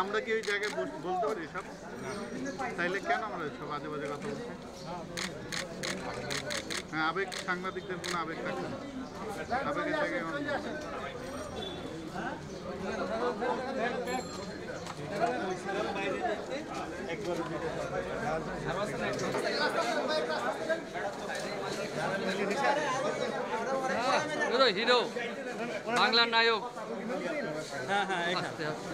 আমরা কি ওই জায়গায় বলতে পারি সব? তাইলে কেন আমরা সব আজে বাজে কথা বলছি? হ্যাঁ আবেগ সাংবাদিকদের কোনো আবেগ থাকে না। আবেগের জায়গায় অন্য। হিরো বাংলার নায়ক। আস্তে আস্তে।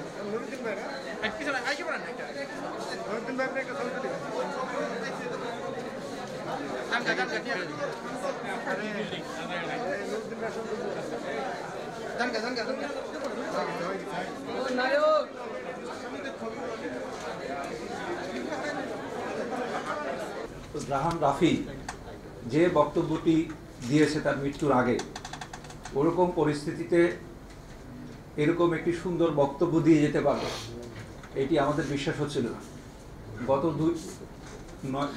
নায়ক। তো রাফি যে বক্তব্যটি দিয়েছে তার মৃত্যুর আগে ওরকম পরিস্থিতিতে এরকম একটি সুন্দর বক্তব্য দিয়ে যেতে পারবে এটি আমাদের বিশ্বাস হচ্ছিল না। গত দুই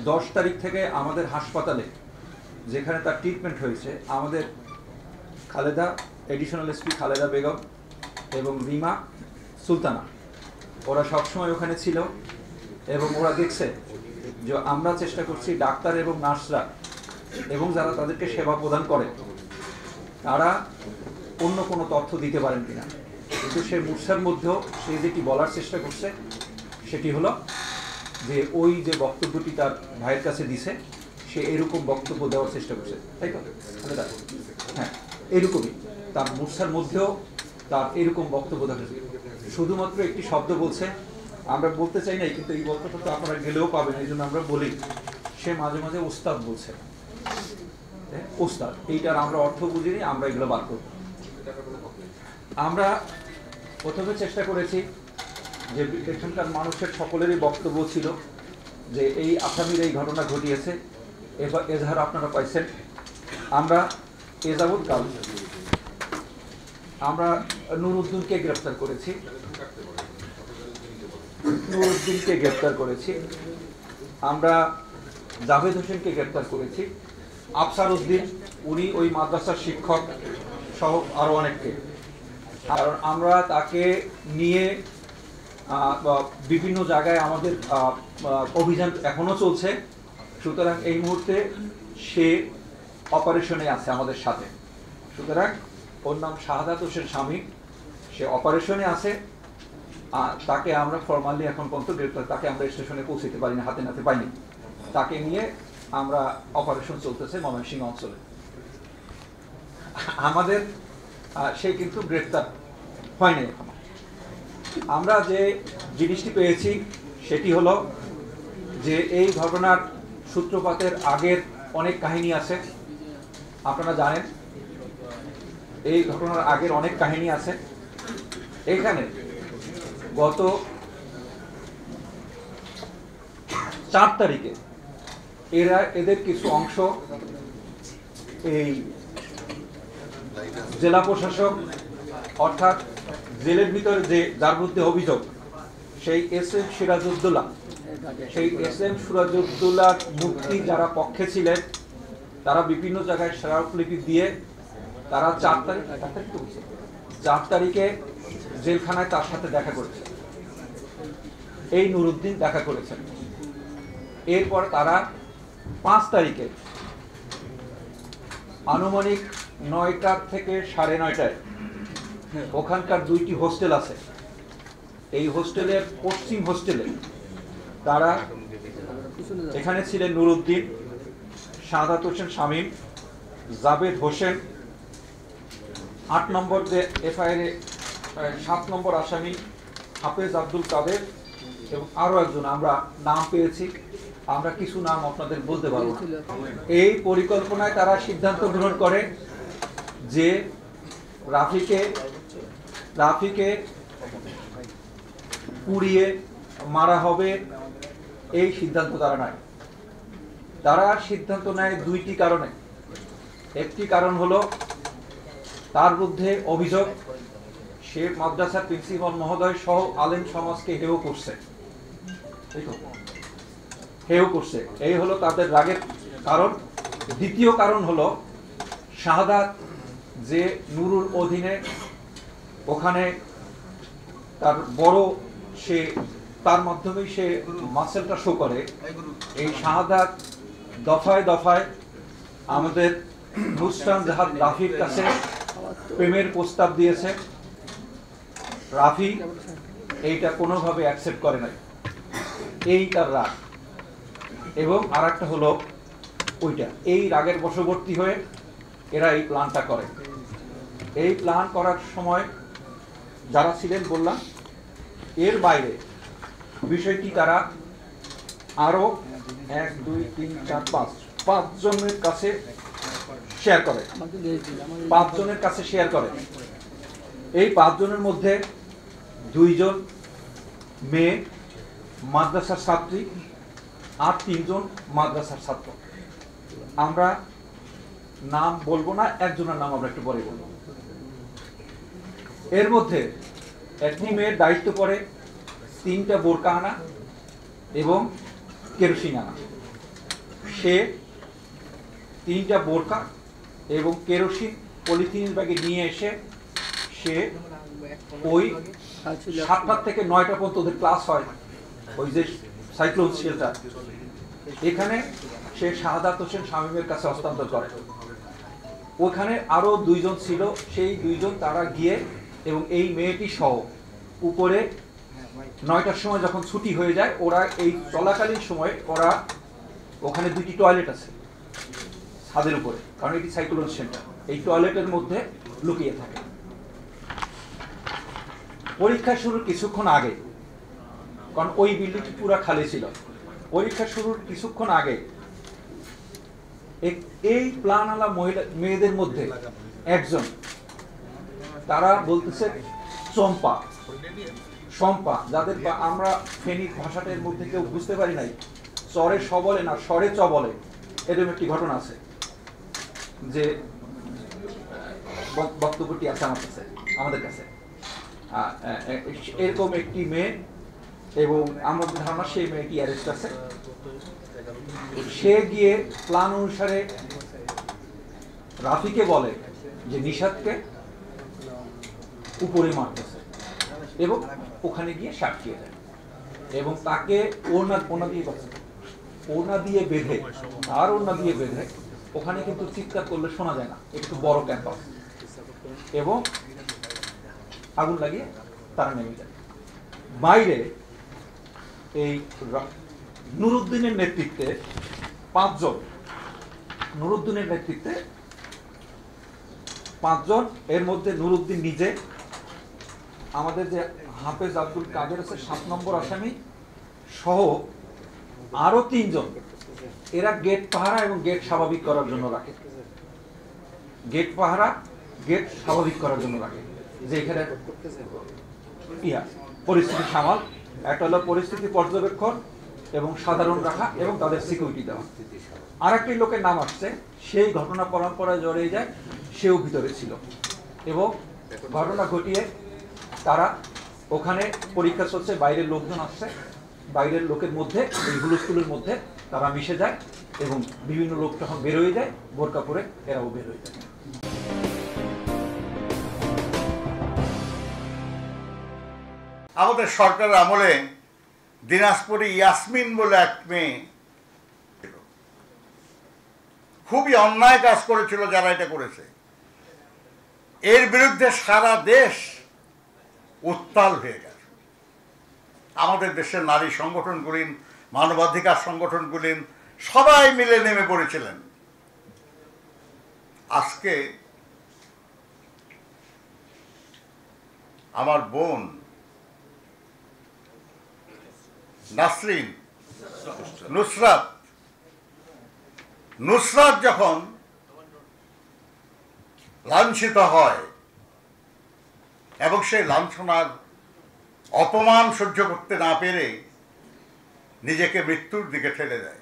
দশ তারিখ থেকে আমাদের হাসপাতালে যেখানে তার ট্রিটমেন্ট হয়েছে, আমাদের খালেদা এডিশনাল এসপি খালেদা বেগম এবং রিমা সুলতানা, ওরা সবসময় ওখানে ছিল এবং ওরা দেখছে যে আমরা চেষ্টা করছি ডাক্তার এবং নার্সরা এবং যারা তাদেরকে সেবা প্রদান করে তারা অন্য কোনো তথ্য দিতে পারেন কিনা। কিন্তু সে মূর্ছার মধ্যেও সে যেটি বলার চেষ্টা করছে, সেটি হলো যে ওই যে বক্তব্যটি তার ভাইয়ের কাছে দিছে, সে এরকম বক্তব্য দেওয়ার চেষ্টা করছে। তাই তো? হ্যাঁ এরকমই। তার মূর্ছার মধ্যেও তার এরকম বক্তব্য দেখা। শুধুমাত্র একটি শব্দ বলছে, আমরা বলতে চাই নাই, কিন্তু এই বক্তব্য তো আপনারা গেলেও পাবেন, এই জন্য আমরা বলি। সে মাঝে মাঝে ওস্তাদ বলছে। ওস্তাদ এইটার আমরা অর্থ বুঝিনি আমরা এগুলো বার করব। আমরা প্রথমে চেষ্টা করেছি যে এখানকার মানুষের সকলেরই বক্তব্য ছিল যে এই আসামির এই ঘটনা ঘটিয়েছে, এবার এজাহার আপনারা পাইছেন। আমরা এ যাবৎকাল আমরা নুরুদ্দিনকে গ্রেফতার করেছি। নুরুদ্দিনকে গ্রেফতার করেছি। আমরা জাভেদ হোসেনকে গ্রেফতার করেছি। আফসার উদ্দিন, উনি ওই মাদ্রাসার শিক্ষক সহ আরও অনেককে। আর আমরা তাকে নিয়ে বিভিন্ন জায়গায় আমাদের অভিযান এখনও চলছে। সুতরাং এই মুহূর্তে সে অপারেশনে আছে আমাদের সাথে। সুতরাং ওর নাম শাহাদাত হোসেন স্বামী। সে অপারেশনে আছে। তাকে আমরা ফর্মালি এখন পর্যন্ত গ্রেপ্তার, তাকে আমরা স্টেশনে পৌঁছতে পারিনি হাতে নাতে পাইনি। তাকে নিয়ে আমরা অপারেশন চলতেছে ময়মনসিংহ অঞ্চলে। আমাদের সে কিন্তু গ্রেপ্তার হয়নি আমরা যে জিনিসটি পেয়েছি, সেটি হলো যে এই ঘটনার সূত্রপাতের আগের অনেক কাহিনী আছে। আপনারা জানেন, এই ঘটনার আগের অনেক কাহিনী আছে। এখানে গত চার তারিখে এরা এদের কিছু অংশ এই জেলা প্রশাসক, অর্থাৎ জেলের ভিতরে যে যার বিরুদ্ধে অভিযোগ, সেই এস এম সিরাজউদ্দৌলা। সেই এস এম সিরাজউদ্দৌলার মুক্তি যারা পক্ষে ছিলেন, তারা বিভিন্ন জায়গায় স্মারকলিপি দিয়ে তারা চার তারিখ চার তারিখ চার তারিখে জেলখানায় তার সাথে দেখা করেছে। এই নুরুদ্দিন দেখা করেছেন। এরপর তারা পাঁচ তারিখে। আনুমানিক নয়টার থেকে সাড়ে নয়টায়। ওখানকার দুইটি হোস্টেল আছে। এই হোস্টেলের পশ্চিম হোস্টেলে তারা এখানে ছিলেন নুরুদ্দিন, সাদাত হোসেন শামীম, জাবেদ হোসেন, আট নম্বর যে এফআইআর সাত নম্বর আসামি হাফেজ আব্দুল কাদের এবং আরও একজন, আমরা নাম পেয়েছি। আমরা কিছু নাম আপনাদের বলতে পারব এই পরিকল্পনায় তারা সিদ্ধান্ত গ্রহণ করে যে রাফিকে রাফিকে পুড়িয়ে মারা হবে এই সিদ্ধান্ত তারা নেয়। তারা সিদ্ধান্ত নেয় দুইটি কারণে। একটি কারণ হলো তার বিরুদ্ধে অভিযোগ সে মাদ্রাসার প্রিন্সিপাল মহোদয় সহ আলেম সমাজকে হেয় করছে। হেয় করছে। এই হলো তাদের রাগের কারণ। দ্বিতীয় কারণ হলো শাহাদাত যে নুরুর অধীনে ওখানে তার বড় সে, তার মাধ্যমেই সে মাসেলটা শো করে। এই শাহাদাত দফায় দফায় আমাদের নুসরান জাহাদ রাফির কাছে প্রেমের প্রস্তাব দিয়েছে। রাফি এইটা কোনোভাবে অ্যাকসেপ্ট করে নাই। এই তার রাগ। এবং আর একটা হলো ওইটা। এই রাগের বশবর্তী হয়ে এরা এই প্ল্যানটা করে। এই প্ল্যান করার সময় যারা ছিলেন বললাম, এর বাইরে বিষয়টি তারা আরও এক, দুই, তিন, চার, পাঁচ, পাঁচজনের কাছে শেয়ার করে। পাঁচজনের কাছে শেয়ার করে। এই পাঁচজনের মধ্যে দুইজন মেয়ে, মাদ্রাসার ছাত্রী আর তিনজন মাদ্রাসার ছাত্র। আমরা নাম বলব না, একজনের নাম আমরা একটু পরে বলব। এর মধ্যে একটি মেয়ের দায়িত্ব পড়ে তিনটা বোরকা আনা এবং কেরোসিন আনা। সে তিনটা বোরকা এবং কেরোসিন পলিথিন ব্যাগে নিয়ে এসে সে ওই সাতটার থেকে নয়টা পর্যন্ত ওদের ক্লাস হয়। ওই যে সাইক্লোন শেলটা। এখানে সে শাহাদাত হোসেন শামীমের কাছে হস্তান্তর করে। ওখানে আরও দুইজন ছিল, সেই দুইজন তারা গিয়ে এবং এই মেয়েটি সহ উপরে নয়টার সময় যখন ছুটি হয়ে যায়, ওরা এই চলাকালীন সময় ওরা ওখানে দুইটি টয়লেট আছে ছাদের উপরে, কারণ এটি সাইক্লোন সেন্টার এই টয়লেটের মধ্যে লুকিয়ে থাকে। পরীক্ষা শুরুর কিছুক্ষণ আগে কারণ ওই বিল্ডিংটি পুরো খালি ছিল। পরীক্ষা শুরুর কিছুক্ষণ আগে এই প্লান আলা মহিলা মেয়েদের মধ্যে একজন, তারা বলতেছে চম্পা। সম্পা যাদের আমরা ফেনিক ভাষাটার মধ্যে কেউ বুঝতে পারি নাই। চরে স বলে না, স্বরে চ বলে। এরকম একটি ঘটনা আছে, যে বক্তব্যটি আছে আমার কাছে আমাদের কাছে। এরকম একটি মেয়ে এবং আমাদের ধারণা সেই মেয়েটি অ্যারেস্ট আছে? সে গিয়ে প্ল্যান অনুসারে রাফিকে বলে যে নিষাদকে উপরে মারতেছে এবং ওখানে গিয়ে সাক্ষিয়ে দেয়। এবং তাকে ওনা ওনা দিয়ে ওনা দিয়ে বেঁধে আর ওনা দিয়ে বেঁধে ওখানে কিন্তু চিৎকার করলে শোনা যায় না, একটু বড় ক্যাম্পাস এবং আগুন লাগিয়ে তারা নেমে যায়। বাইরে এই নুরুদ্দিনের নেতৃত্বে পাঁচজন। নুরুদ্দিনের নেতৃত্বে পাঁচজন। এর মধ্যে নুরুদ্দিন নিজে। আমাদের যে হাফেজ আব্দুল কাদের আছে, সাত নম্বর আসামি সহ আরও তিনজন এরা গেট পাহারা এবং গেট স্বাভাবিক করার জন্য রাখে। গেট পাহারা, গেট স্বাভাবিক করার জন্য রাখে। যে এখানে পরিস্থিতি সামাল। একটা হলো পরিস্থিতি পর্যবেক্ষণ এবং সাধারণ রাখা এবং তাদের সিকিউরিটি দেওয়া। আর একটি লোকের নাম আসছে, সেই ঘটনা পরম্পরায় জড়িয়ে যায়, সেও ভিতরে ছিল। এবং ঘটনা ঘটিয়ে তারা ওখানে পরীক্ষা চলছে, বাইরের লোকজন আসছে, বাইরের লোকের মধ্যে, এই হুলস্থুলের মধ্যে তারা মিশে যায় এবং বিভিন্ন লোক যখন বেরোয় যায়, বোরকা পরে এরাও বেরোয় যায়। আমাদের সরকার আমলে দিনাজপুরে ইয়াসমিন বলে এক মেয়ে খুবই অন্যায় কাজ করেছিল যারা এটা করেছে। এর বিরুদ্ধে সারা দেশ উত্তাল হয়ে গেছে। আমাদের দেশের নারী সংগঠনগুলি মানবাধিকার সংগঠনগুলি সবাই মিলে নেমে পড়েছিলেন। আজকে আমার বোন নাসরিন, নুসরাত। নুসরাত যখন লাঞ্ছিত হয় এবং সেই লাঞ্ছনার অপমান সহ্য করতে না পেরে নিজেকে মৃত্যুর দিকে ঠেলে দেয়।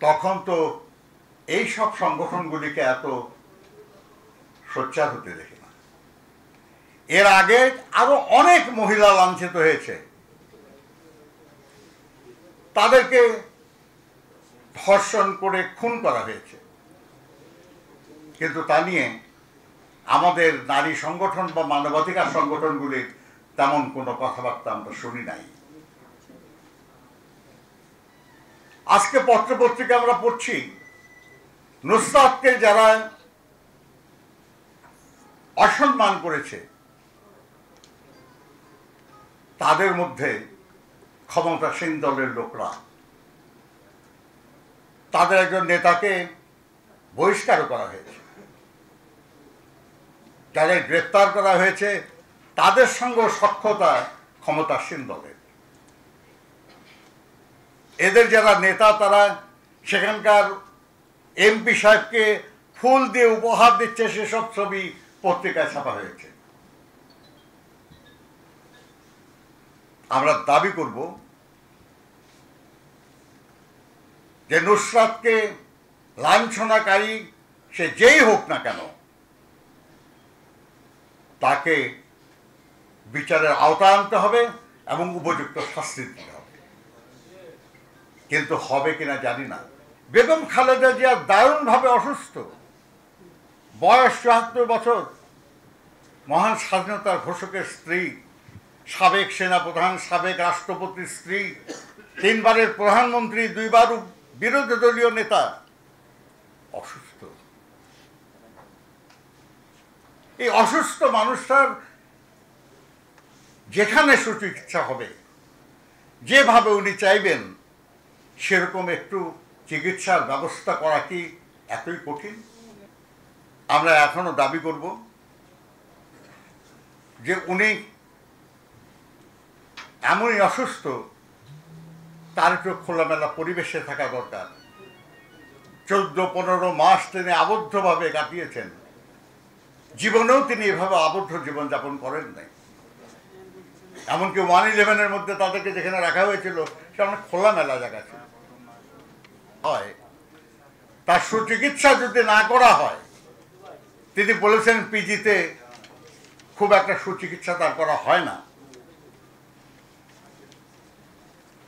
তখন তো এই সব সংগঠনগুলিকে এত সোচ্চার হতে দেখি। এর আগে আরও অনেক মহিলা লাঞ্ছিত হয়েছে। তাদেরকে ধর্ষণ করে খুন করা হয়েছে। কিন্তু তা নিয়ে আমাদের নারী সংগঠন বা মানবাধিকার সংগঠনগুলির তেমন কোনো কথাবার্তা আমরা শুনি নাই। আজকে পত্রপত্রিকা আমরা পড়ছি, নুসরাতকে যারা অসম্মান করেছে তাদের মধ্যে ক্ষমতাসীন দলের লোকরা। তাদের একজন নেতাকে বহিষ্কার করা হয়েছে। যাদের গ্রেপ্তার করা হয়েছে, তাদের সঙ্গে সক্ষতা ক্ষমতাসীন দলের। এদের যারা নেতা, তারা সেখানকার এমপি সাহেবকে ফুল দিয়ে উপহার দিচ্ছে, সেসব ছবি পত্রিকায় ছাপা হয়েছে। আমরা দাবি করব যে নুসরাতকে লাঞ্ছনাকারী সে যেই হোক না কেন, তাকে বিচারের আওতায় আনতে হবে এবং উপযুক্ত শাস্তি দিতে হবে। কিন্তু হবে কিনা জানি না। বেগম খালেদা জিয়া দারুণভাবে অসুস্থ। বয়স চুয়াত্তর বছর। মহান স্বাধীনতার ঘোষকের স্ত্রী সাবেক সেনাপ্রধান, সাবেক রাষ্ট্রপতির স্ত্রী, তিনবারের প্রধানমন্ত্রী, দুইবার বিরোধী দলীয় নেতা। অসুস্থ। এই অসুস্থ মানুষটার যেখানে সুচিকিৎসা হবে, যেভাবে উনি চাইবেন, সেরকম একটু চিকিৎসার ব্যবস্থা করা কি এতই কঠিন? আমরা এখনও দাবি করব যে উনি এমনই অসুস্থ, তার একটু খোলামেলা পরিবেশে থাকা দরকার। চোদ্দ পনেরো মাস তিনি আবদ্ধভাবে কাটিয়েছেন। জীবনেও তিনি এভাবে আবদ্ধ জীবনযাপন করেন নাই। এমনকি ওয়ান ইলেভেনের মধ্যে তাদেরকে যেখানে রাখা হয়েছিল সে অনেক খোলামেলা জায়গা ছিল। হয়, তার সুচিকিৎসা যদি না করা হয়, তিনি বলেছেন পিজিতে খুব একটা সুচিকিৎসা তার করা হয় না।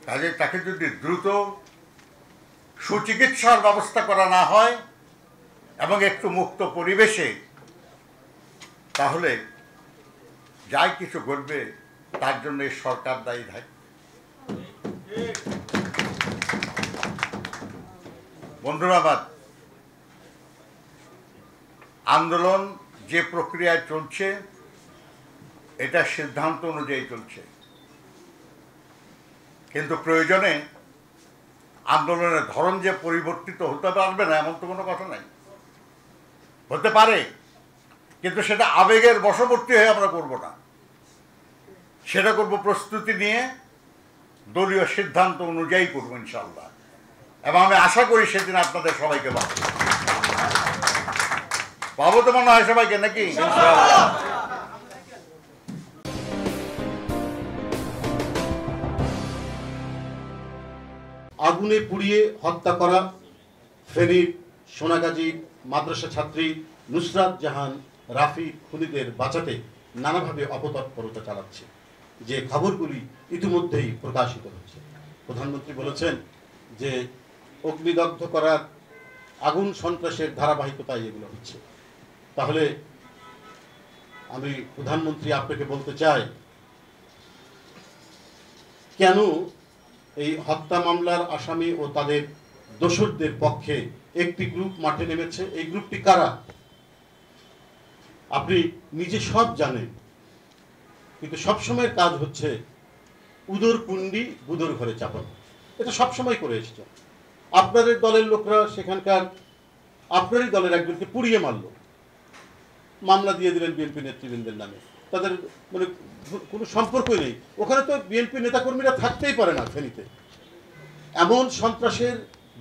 কাজে তাকে যদি দ্রুত সুচিকিৎসার ব্যবস্থা করা না হয় এবং একটু মুক্ত পরিবেশে, তাহলে যাই কিছু ঘটবে, তার জন্য সরকার দায়ী থাকবে বন্ধুরা, আমার আন্দোলন যে প্রক্রিয়ায় চলছে, এটা সিদ্ধান্ত অনুযায়ী চলছে। কিন্তু প্রয়োজনে আন্দোলনের ধরন যে পরিবর্তিত হতে পারবে না, এমন তো কোনো কথা নাই। হতে পারে, কিন্তু সেটা আবেগের বশবর্তী হয়ে আমরা করব না। সেটা করব প্রস্তুতি নিয়ে, দলীয় সিদ্ধান্ত অনুযায়ী করব ইনশাল্লাহ এবং আমি আশা করি সেদিন আপনাদের সবাইকে পাবো। পাবো তো মনে হয় সবাইকে, নাকি? আগুনে পুড়িয়ে হত্যা করা ফেনীর সোনাগাজী মাদ্রাসা ছাত্রী নুসরাত জাহান রাফি খুনিদের বাঁচাতে নানাভাবে অপতৎপরতা চালাচ্ছে। যে খবরগুলি ইতিমধ্যেই প্রকাশিত হচ্ছে। প্রধানমন্ত্রী বলেছেন যে অগ্নিদগ্ধ করার আগুন সন্ত্রাসের ধারাবাহিকতায় এগুলো হচ্ছে। তাহলে আমি প্রধানমন্ত্রী আপনাকে বলতে চাই, কেন এই হত্যা মামলার আসামি ও তাদের দোষরদের পক্ষে একটি গ্রুপ মাঠে নেমেছে। এই গ্রুপটি কারা? আপনি নিজে সব জানেন। কিন্তু সবসময়ের কাজ হচ্ছে উদর কুণ্ডি, বুদর ঘরে চাপানো এটা সবসময় করে এসছে। আপনাদের দলের লোকরা সেখানকার, আপনারই দলের একজনকে পুড়িয়ে মারলো। মামলা দিয়ে দিলেন বিএনপি নেতৃবৃন্দের নামে। তাদের মানে কোনো সম্পর্কই নেই। ওখানে তো বিএনপি নেতাকর্মীরা থাকতেই পারে না ফেনীতে। এমন সন্ত্রাসের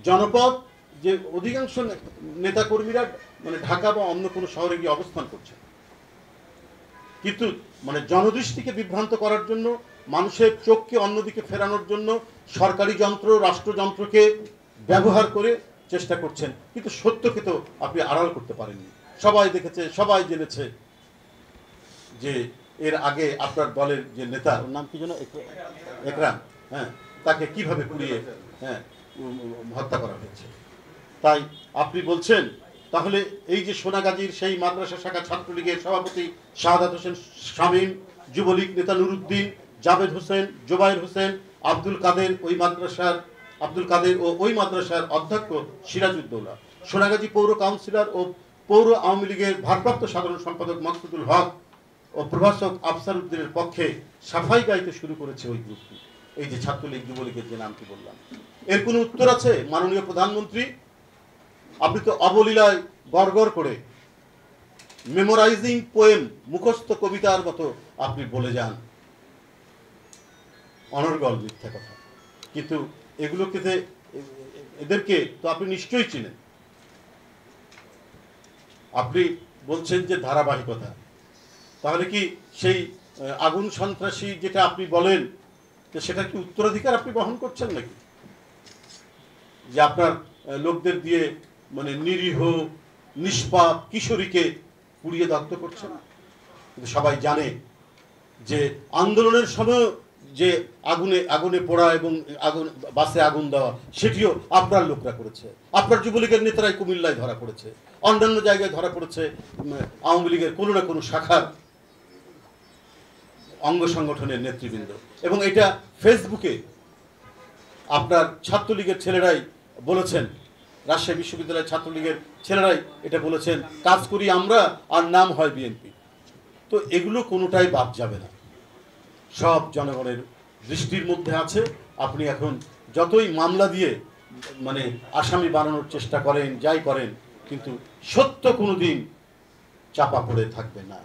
জনপদ যে অধিকাংশ নেতাকর্মীরা মানে ঢাকা বা অন্য কোনো শহরে গিয়ে অবস্থান করছে কিন্তু মানে জনদৃষ্টিকে বিভ্রান্ত করার জন্য, মানুষের চোখকে অন্যদিকে ফেরানোর জন্য সরকারি যন্ত্র, রাষ্ট্রযন্ত্রকে ব্যবহার করে চেষ্টা করছেন। কিন্তু সত্যকে তো আপনি আড়াল করতে পারেননি। সবাই দেখেছে, সবাই জেনেছে। যে এর আগে আপনার দলের যে নেতা নাম কি যেন? এক- একরাম হ্যাঁ তাকে কীভাবে পুড়িয়ে হ্যাঁ হত্যা করা হয়েছে? তাই আপনি বলছেন তাহলে এই যে সোনাগাজীর সেই মাদ্রাসা শাখা ছাত্রলীগের সভাপতি শাহাদাত হোসেন শামীম যুবলীগ নেতা নুরুদ্দিন জাভেদ হোসেন জোবায়ের হোসেন আব্দুল কাদের ওই মাদ্রাসার আব্দুল কাদের ও ওই মাদ্রাসার অধ্যক্ষ সিরাজউদ্দৌলা সোনাগাজী পৌর কাউন্সিলর ও পৌর আওয়ামী লীগের ভারপ্রাপ্ত সাধারণ সম্পাদক মাকসুদুল হক ও প্রভাষক আফসার উদ্দিনের পক্ষে সাফাই গাইতে শুরু করেছে ওই গ্রুপটি। এই যে ছাত্রলীগ যুবলীগের যে নামটি বললাম। এর কোনো উত্তর আছে? মাননীয় প্রধানমন্ত্রী, আপনি তো অবলীলায় গড়গড় করে মেমোরাইজিং পোয়েম মুখস্থ কবিতার মতো আপনি বলে যান। অনর্গল মিথ্যা কথা। কিন্তু এগুলোকে এদেরকে তো আপনি নিশ্চয়ই চিনেন। আপনি বলছেন যে ধারাবাহিকতা। তাহলে কি সেই আগুন সন্ত্রাসী যেটা আপনি বলেন, তো সেটা কি উত্তরাধিকার আপনি বহন করছেন নাকি? যে আপনার লোকদের দিয়ে মানে নিরীহ, নিষ্পাপ কিশোরীকে পুড়িয়ে দগ্ধ করছেন কিন্তু সবাই জানে যে আন্দোলনের সময় যে আগুনে আগুনে পোড়া এবং আগুন, বাসে আগুন দেওয়া, সেটিও আপনার লোকরা করেছে। আপনার যুবলীগের নেতারাই কুমিল্লায় ধরা পড়েছে। অন্যান্য জায়গায় ধরা পড়েছে আওয়ামী লীগের কোনো না কোনো শাখার অঙ্গ সংগঠনের নেতৃবৃন্দ। এবং এটা ফেসবুকে আপনার ছাত্রলীগের ছেলেরাই বলেছেন, রাজশাহী বিশ্ববিদ্যালয়ের ছাত্রলীগের ছেলেরাই এটা বলেছেন, কাজ করি আমরা, আর নাম হয় বিএনপি। তো এগুলো কোনোটাই বাদ যাবে না। সব জনগণের দৃষ্টির মধ্যে আছে। আপনি এখন যতই মামলা দিয়ে মানে আসামি বানানোর চেষ্টা করেন, যাই করেন, কিন্তু সত্য কোনোদিন চাপা পড়ে থাকবে না।